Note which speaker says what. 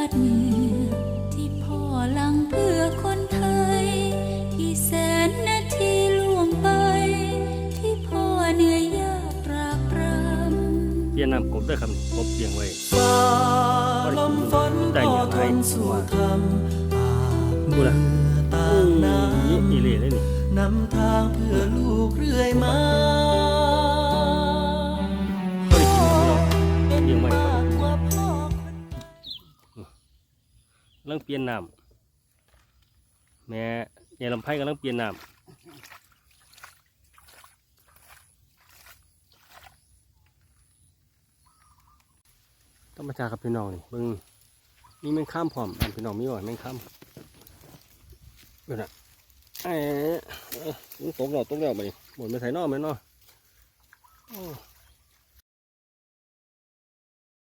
Speaker 1: า
Speaker 2: นหยาดเหงื่อที่พ่อลังเพื่อคนไทยกี่แสนนาทีล่วงไป ที่พ่อเหนื่อยยากตรากตรำ
Speaker 3: เปลี่ยนน้ำกบได้ครับกบเปียงไว้
Speaker 1: ฟ้าลมฝนก็ทนสู้ทำอาบเหงื่อต่างน้ำนำทางเพื่อลูกเรื่อยมา
Speaker 3: กำลังเปลี่ยนน้ำแม่ยายลำไผ่กำลังเปลี่ยนน้ำธรรมชาติครับพี่น้องนี่เบิ่งมีแมงข้ามพร้อมอันพี่น้องมีบ่แมงข้ามเดี๋ยวนะเอ๊ะเอ๊ะมันตกแล้วตกแล้วไปหมดไปใส่นอกไหมเนาะ